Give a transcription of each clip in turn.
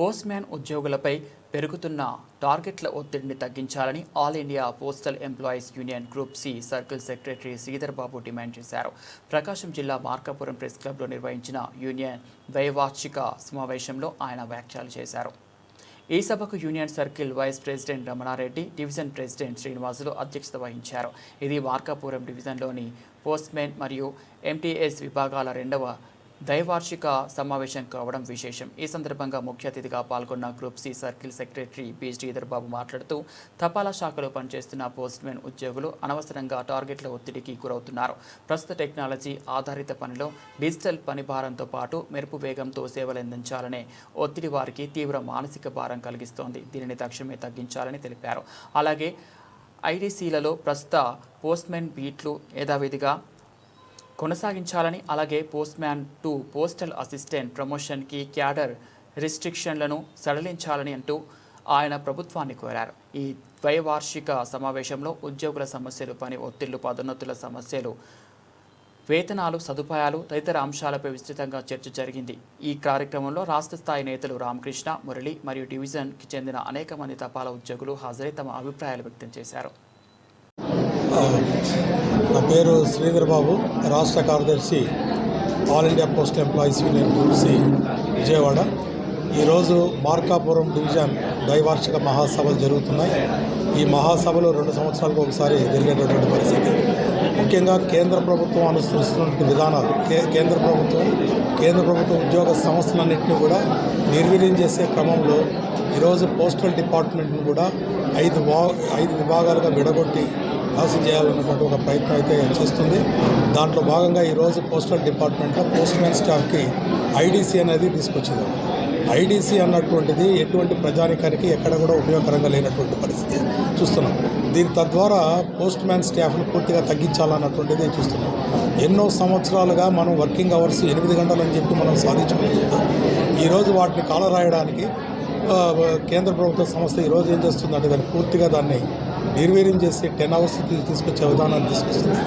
Postman ఉద్యోగులపై పెరుగుతున్న టార్గెట్ల ఒత్తిడిని తగ్గించాలని all India postal employees union group C circle secretary Sridhar Babu demand చేశారు. ప్రకాశం జిల్లా మార్కాపురం ప్రెస్ క్లబ్లో నిర్వహించిన యూనియన్ ద్వైవార్షిక సమావేశంలో ఆయన వ్యాఖ్యలు చేశారు. ఈ సభకు union circle vice president Ramana Reddy division president Srinivasulu అధ్యక్షత వహించారు. ఇది మార్కాపురం డివిజన్లోని పోస్ట్మెన్ మరియు ఎంటీఎస్ విభాగాల రెండవ ద్వైవార్షిక సమావేశం కావడం విశేషం. ఈ సందర్భంగా ముఖ్య అతిథిగా పాల్గొన్న group C circle secretary B Sridhar Babu మాట్లాడుతూ తపాలా శాఖలో పనిచేస్తున్న పోస్ట్మెన్ ఉద్యోగులు అనవసరంగా టార్గెట్ల ఒత్తిడికి గురవుతున్నారు. ప్రస్తుత టెక్నాలజీ ఆధారిత పనిలో డిజిటల్ పని భారంతో పాటు మెరుపు వేగంతో సేవలు అందించాలనే ఒత్తిడి వారికి తీవ్ర మానసిక భారం కలిగిస్తోంది. దీనిని తక్షణమే తగ్గించాలని తెలిపారు. అలాగే ఐడీసీలలో ప్రస్తుత పోస్ట్మెన్ బీట్లు యథావిధిగా కొనసాగించాలని అలాగే postman to postal assistant ప్రమోషన్కి క్యాడర్ రిస్ట్రిక్షన్లను సడలించాలని అంటూ ఆయన ప్రభుత్వాన్ని కోరారు. ఈ ద్వైవార్షిక సమావేశంలో ఉద్యోగుల సమస్యలు పని ఒత్తిళ్ళు పదోన్నతుల సమస్యలు వేతనాలు సదుపాయాలు తదితర అంశాలపై విస్తృతంగా చర్చ జరిగింది. ఈ కార్యక్రమంలో రాష్ట్ర స్థాయి నేతలు రామకృష్ణ మురళి మరియు డివిజన్కి చెందిన అనేక మంది తపాలా ఉద్యోగులు హాజరై తమ అభిప్రాయాలు వ్యక్తం చేశారు. నా పేరు శ్రీధర్ బాబు రాష్ట్ర కార్యదర్శి all India post employees union C Vijayawada. ఈరోజు మార్కాపురం డివిజన్ ద్వైవార్షిక మహాసభలు జరుగుతున్నాయి. ఈ మహాసభలు రెండు సంవత్సరాలకు ఒకసారి జరిగేటటువంటి పరిస్థితి. ముఖ్యంగా కేంద్ర ప్రభుత్వం అనుసరిస్తున్నటువంటి విధానాలు కేంద్ర ప్రభుత్వం కేంద్ర ప్రభుత్వ ఉద్యోగ సంస్థలన్నింటినీ కూడా నిర్వీర్యం చేసే క్రమంలో ఈరోజు పోస్టల్ డిపార్ట్మెంట్ను కూడా ఐదు వా ఐదు విభాగాలుగా విడగొట్టి నాశనం చేయాలన్నటువంటి ఒక ప్రయత్నం అయితే చేస్తుంది. దాంట్లో భాగంగా ఈరోజు పోస్టల్ డిపార్ట్మెంట్లో పోస్ట్ మ్యాన్ స్టాఫ్కి ఐడీసీ అనేది తీసుకొచ్చింది. ఐడీసీ అన్నటువంటిది ఎటువంటి ప్రజానికానికి ఎక్కడ కూడా ఉపయోగకరంగా లేనటువంటి పరిస్థితి చూస్తున్నాం. దీని తద్వారా పోస్ట్ మ్యాన్ స్టాఫ్ను పూర్తిగా తగ్గించాలన్నటువంటిది చూస్తున్నాం. ఎన్నో సంవత్సరాలుగా మనం వర్కింగ్ అవర్స్ ఎనిమిది గంటలు అని చెప్పి మనం సాధించుకుంటున్నాం ఈరోజు వాటిని కాలరాయడానికి కేంద్ర ప్రభుత్వ సంస్థ ఈరోజు ఏం చేస్తుందంటే దాన్ని పూర్తిగా దాన్ని నిర్వీర్యం చేసి టెన్ అవర్స్ తీసుకొచ్చే విధానాన్ని తీసుకొస్తుంది.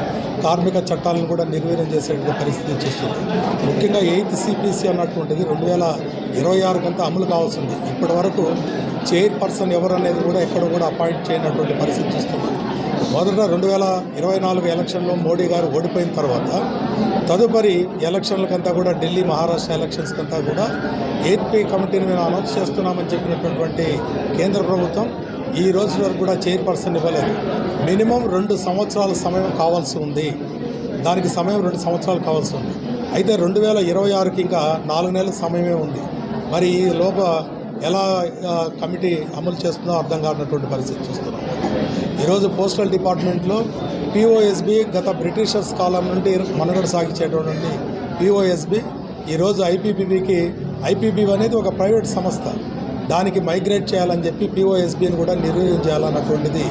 కార్మిక చట్టాలను కూడా నిర్వీర్యం చేసేటువంటి పరిస్థితి చేస్తుంది ముఖ్యంగా ఎయిత్ సిపిసి అన్నటువంటిది రెండు వేల ఇరవై ఆరు అమలు కావాల్సింది ఇప్పటి వరకు చైర్పర్సన్ ఎవరు అనేది కూడా ఎక్కడ కూడా అపాయింట్ చేయనటువంటి పరిస్థితి చూస్తుంది మొదట రెండు వేల ఇరవై నాలుగు ఎలక్షన్లో మోడీ గారు ఓడిపోయిన తర్వాత తదుపరి ఎలక్షన్లకంతా కూడా ఢిల్లీ మహారాష్ట్ర ఎలక్షన్స్కంతా కూడా ఏపీ కమిటీని మేము అనౌన్స్ చేస్తున్నామని చెప్పినటువంటి కేంద్ర ప్రభుత్వం ఈ రోజు వరకు కూడా చైర్పర్సన్ ఇవ్వలేదు. మినిమం రెండు సంవత్సరాల సమయం కావాల్సి ఉంది. దానికి సమయం రెండు సంవత్సరాలు కావాల్సి ఉంది. అయితే రెండు వేల ఇరవై ఆరుకి ఇంకా నాలుగు నెలల సమయమే ఉంది. మరి ఈ లోప ఎలా కమిటీ అమలు చేస్తుందో అర్థం కానటువంటి పరిస్థితి చూస్తున్నాం. ఈరోజు పోస్టల్ డిపార్ట్మెంట్లో పిఓఎస్బి గత బ్రిటిషర్స్ కాలం నుండి మనుగడ సాగించేటటువంటి పిఓఎస్బి ఈరోజు ఐపీపీబీకి ఐపీబీ అనేది ఒక ప్రైవేట్ సంస్థ. దానికి మైగ్రేట్ చేయాలని చెప్పి పిఓఎస్బిని కూడా నిర్వీర్యం చేయాలన్నటువంటిది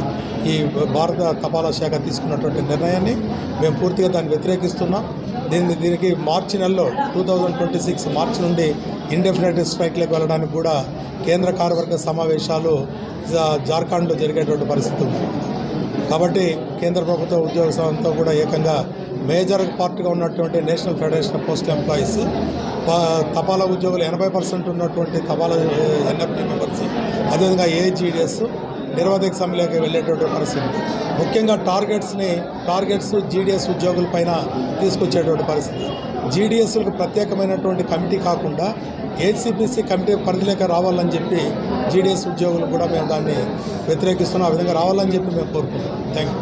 ఈ భారత తపాలా శాఖ తీసుకున్నటువంటి నిర్ణయాన్ని మేము పూర్తిగా దాన్ని వ్యతిరేకిస్తున్నాం. దీన్ని దీనికి మార్చి నెలలో టూ థౌజండ్ ట్వంటీ సిక్స్ మార్చి నుండి ఇండెఫినెట్ స్ట్రైక్లకు వెళ్ళడానికి కూడా కేంద్ర కార్యవర్గ సమావేశాలు జార్ఖండ్లో జరిగేటువంటి పరిస్థితి ఉంది. కాబట్టి కేంద్ర ప్రభుత్వ ఉద్యోగ సంఘంతో కూడా ఏకంగా మేజర్ పార్టీగా ఉన్నటువంటి national federation of post employees ప- తపాలా ఉద్యోగులు ఎనభై పర్సెంట్ ఉన్నటువంటి తపాలా ఎన్ఎఫ్టీ మెంబర్స్ అదేవిధంగా ఏజీడిఎస్ నిరవధిక సమ్మెలోకి వెళ్ళేటువంటి పరిస్థితి. ముఖ్యంగా టార్గెట్స్ని టార్గెట్స్ జీడిఎస్ ఉద్యోగుల పైన తీసుకొచ్చేటువంటి పరిస్థితి. జీడిఎస్లకు ప్రత్యేకమైనటువంటి కమిటీ కాకుండా ఏసీబీసీ కమిటీ పరిధిలోకి రావాలని చెప్పి జీడిఎస్ ఉద్యోగులు కూడా మేము దాన్ని వ్యతిరేకిస్తున్నాం. ఆ విధంగా రావాలని చెప్పి మేము కోరుకుంటున్నాం. Thank you